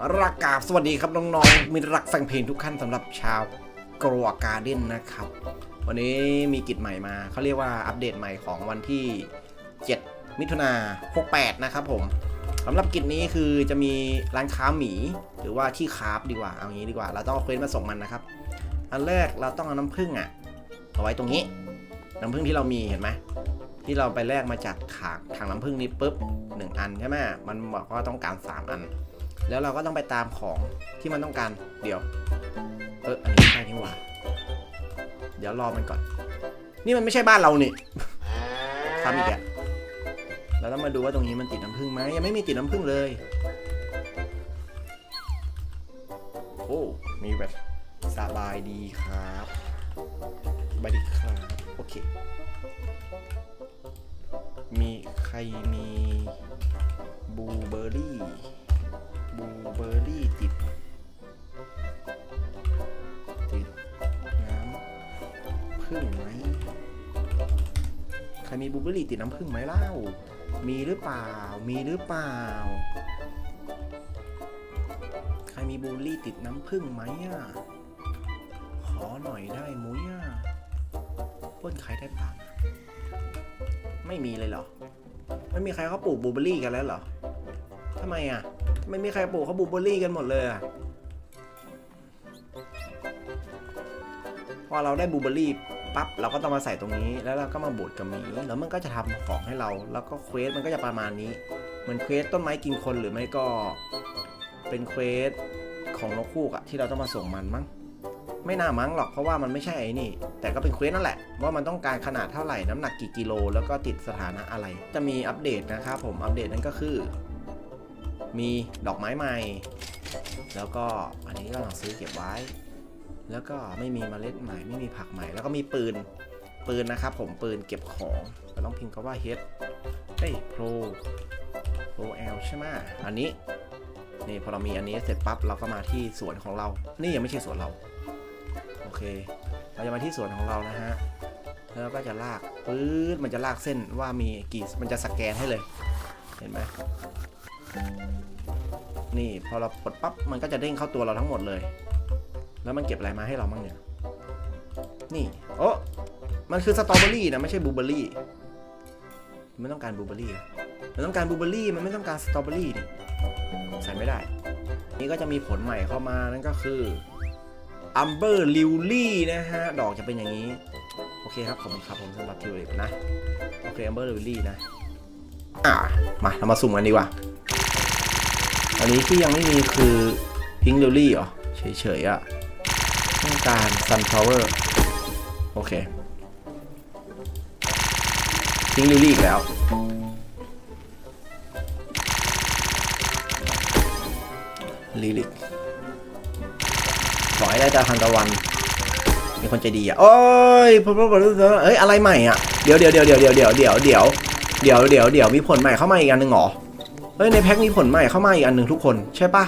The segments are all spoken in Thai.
รักกาบสวัสดีครับน้องๆมิตรรักแฟนเพลงทุกท่านสำหรับชาวกรัวการ์เด้นนะครับ วันนี้มีกิจใหม่มาเขาเรียกว่าอัปเดตใหม่ของวันที่ 7 มิถุนา68 นะครับผมสำหรับกิจนี้คือจะมีร้านค้าหมี หรือว่าที่คราฟดีกว่า เอางี้ดีกว่า เราต้องเอาเควสมาส่งมันนะครับ อันแรกเราต้องเอาน้ำผึ้งอะเอาไว้ตรงนี้ น้ำผึ้งที่เรามีเห็นไหมที่เราไปแลกมาจากถังถังน้ำผึ้งนี้ปุ๊บหนึ่งอันใช่ไหมมันบอกว่าต้องการสามอัน แล้วเราก็ต้องไปตามของที่มันต้องการเดี๋ยว เอออันนี้ใช่นี่หว่า เดี๋ยวรอมันก่อน นี่มันไม่ใช่บ้านเรานี่ทำอีกอะเราต้องมาดูว่าตรงนี้มันติดน้ำผึ้งไหมยังไม่มีติดน้ำผึ้งเลย โอ้มีแบบสบายดีครับบายดีครับ โอเค มีใครมีบลูเบอร์รี่ บูเบอร์รี่ติดติดน้ำผึ้งไหมใครมีบูเบอร์รี่ติดน้ำผึ้งไหมเล่า มีหรือเปล่า มีหรือเปล่า ใครมีบูเบอร์รี่ติดน้ำผึ้งไหมอะ ขอหน่อยได้มุ้ยอะปล้นใครได้ปล่าไม่มีเลยเหรอ ไม่มีใครเขาปลูกบูเบอร์รี่กันแล้วเหรอทำไมอะ ไม่มีใครปลูกเขาบูเบอร์รี่กันหมดเลยอะพอเราได้บูเบอร์รี่ปั๊บเราก็ต้องมาใส่ตรงนี้ แล้วเราก็มาบดกับหมีแล้วมันก็จะทำของให้เรา แล้วก็เควสมันก็จะประมาณนี้เหมือนเควสต้นไม้กินคนหรือไม่ก็ เป็นเควสของนกคูกอะที่เราต้องมาส่งมันมั้งไม่น่ามั้งหรอกเพราะว่ามันไม่ใช่ไอ้นี่ แต่ก็เป็นเควสนั่นแหละ ว่ามันต้องการขนาดเท่าไหร่น้ำหนักกี่กิโล แล้วก็ติดสถานะอะไร จะมีอัปเดตนะครับผมอัปเดตนั่นก็คือ มีดอกไม้ใหม่ แล้วก็อันนี้ก็ต้องซื้อเก็บไว้ แล้วก็ไม่มีเมล็ดใหม่ ไม่มีผักใหม่ แล้วก็มีปืน ปืนนะครับผมปืนเก็บของเราต้องพิมพ์คำว่า H เฮ้ย Pro Pro L ใช่ไหมอันนี้ นี่พอเรามีอันนี้เสร็จปั๊บเราก็มาที่สวนของเรา นี่ยังไม่ใช่สวนเรา โอเค เราจะมาที่สวนของเรานะฮะแล้วก็จะลากปื๊ดมันจะลากเส้นว่ามีกี่ มันจะสแกนให้เลย เห็นไหม นี่พอเรากดปั๊บมันก็จะเด้งเข้าตัวเราทั้งหมดเลย แล้วมันเก็บอะไรมาให้เราบ้างเนี่ย นี่โอ้มันคือสตรอเบอรี่นะไม่ใช่บลูเบอรี่มันไม่ต้องการบลูเบอรี่มันต้องการบลูเบอรี่มันไม่ต้องการสตรอเบอรี่นี่ใส่ไม่ได้ นี่ก็จะมีผลใหม่เข้ามานั่นก็คืออัมเบอร์ลิวลี่นะฮะ ดอกจะเป็นอย่างนี้ โอเคครับผมครับผมสำหรับทิวลิปนะ โอเคอัมเบอร์ลิวลี่นะ อ่า มา เรามาสุ่มกันดีกว่า อันนี้ที่ยังไม่มีคือพิงค์ลิวลี่เหรอ เฉยๆอะต้องการ sunflower โอเคพิงค์ลิวลี่อีกแล้วลิลิกขอให้ได้จากทานตะวัน มีคนใจดีอะ โอ้ยพบเอ้ย อะไรใหม่อะ เดี๋ยวเดี๋ยวเดี๋ยวเดี๋ยวเดี๋ยวเดี๋ยวเดี๋ยวเดี๋ยวเดี๋ยวเดี๋ยวมีผลใหม่เข้ามาอีกอันหนึ่งหรอ เฮ้ยในแพ็คมีผลใหม่เข้ามาอีกอันหนึ่งทุกคนใช่ปะ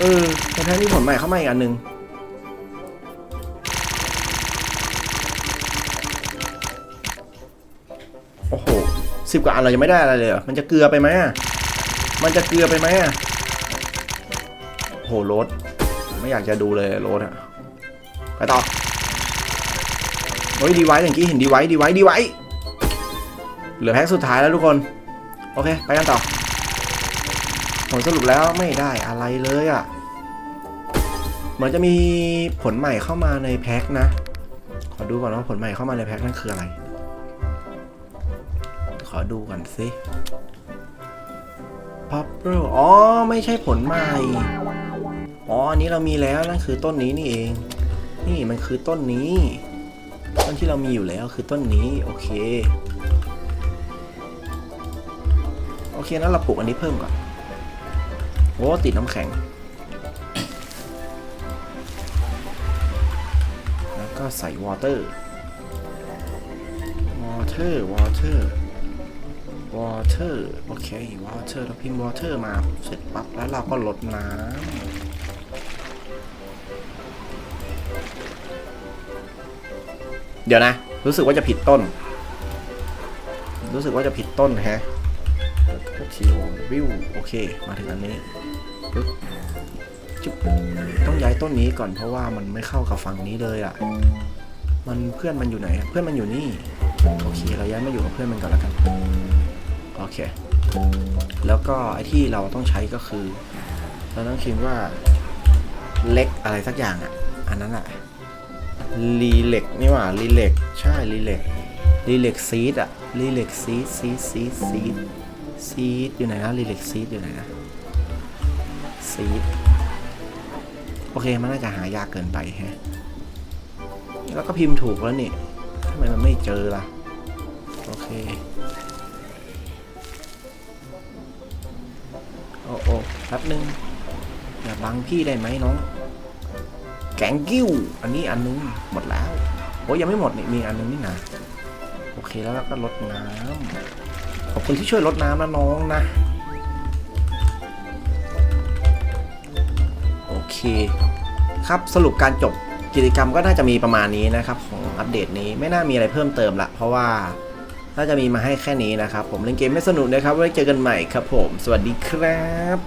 เออในแพ็คมีผลใหม่เข้ามาอีกอันหนึ่งโอ้โหสิบกว่าอันเรายังไม่ได้อะไรเลยมันจะเกลือไปไหมอะมันจะเกลือไปไหมอะโหรถไม่อยากจะดูเลยรถอะไปต่อเฮ้ยดีไว้อย่างกี้เห็นดีไว้ดีไว้ดีไว้เหลือแพ็คสุดท้ายแล้วทุกคน โอเค ไปกันต่อผลสรุปแล้วไม่ได้อะไรเลยอะ่ะ เหมือนจะมีผลใหม่เข้ามาในแพ็คนะ ขอดูก่อนว่าผลใหม่เข้ามาในแพ็คนั่นคืออะไร ขอดูก่อนสิพับเปิลอ๋อ ไม่ใช่ผลใหม่ อ๋อ อันนี้เรามีแล้ว นั่นคือต้นนี้นี่เอง นี่มันคือต้นนี้ ต้นที่เรามีอยู่แล้วคือต้นนี้ โอเค โอเคนั้นเราปลูกอันนี้เพิ่มก่อนโอ้ติดน้ำแข็ง แล้วก็ใส่วอเตอร์วอเตอร์วอเตอร์วอเตอร์โอเควอเตอร์เราพิมพ์วอเตอร์มาเสร็จปั๊บแล้วเราก็ลดน้ำเดี๋ยวนะ รู้สึกว่าจะผิดต้น รู้สึกว่าจะผิดต้นแฮะ ทีวิวโอเค มาถึงอันนี้ปึ๊บจุ๊บต้องย้ายต้นนี้ก่อนเพราะว่ามันไม่เข้ากับฝั่งนี้เลยอะ่ะ มันเพื่อนมันอยู่ไหน เพื่อนมันอยู่นี่ โอเค เราย้ายมาอยู่กับเพื่อนมันก่อนแล้วกัน โอเค แล้วก็ไอที่เราต้องใช้ก็คือ เราต้องคิดว่าเล็กอะไรสักอย่างอะ อันนั้นอะรีเล็กนี่หว่ารีเล็กใช่รีเล็กรีเล็กซีดอะรีเล็กซีดซีดซีดซีด ซีดอยู่ไหนนะรีเล็กซีดอยู่ไหนนะซีดโอเค มันน่าจะหายากเกินไปแฮะ แล้วก็พิมพ์ถูกแล้วนี่ทำไมมันไม่เจอล่ะ โอเค โอ้โอ้แป๊บนึง อย่าบังพี่ได้ไหมน้อง แกงกิ้ว อันนี้อันนึง หมดแล้ว โอ้ยยังไม่หมดนี่มีอันนึงนี่นะ โอเคแล้วเราก็ลดน้ำ ขอบคุณที่ช่วยลดน้ำนะน้องนะ โอเค ครับสรุปการจบกิจกรรมก็น่าจะมีประมาณนี้นะครับ ของอัปเดตนี้ไม่น่ามีอะไรเพิ่มเติมละเพราะว่าน่าจะมีมาให้แค่นี้นะครับ ผมเล่นเกมไม่สนุกนะครับ ไว้เจอกันใหม่ครับผม สวัสดีครับ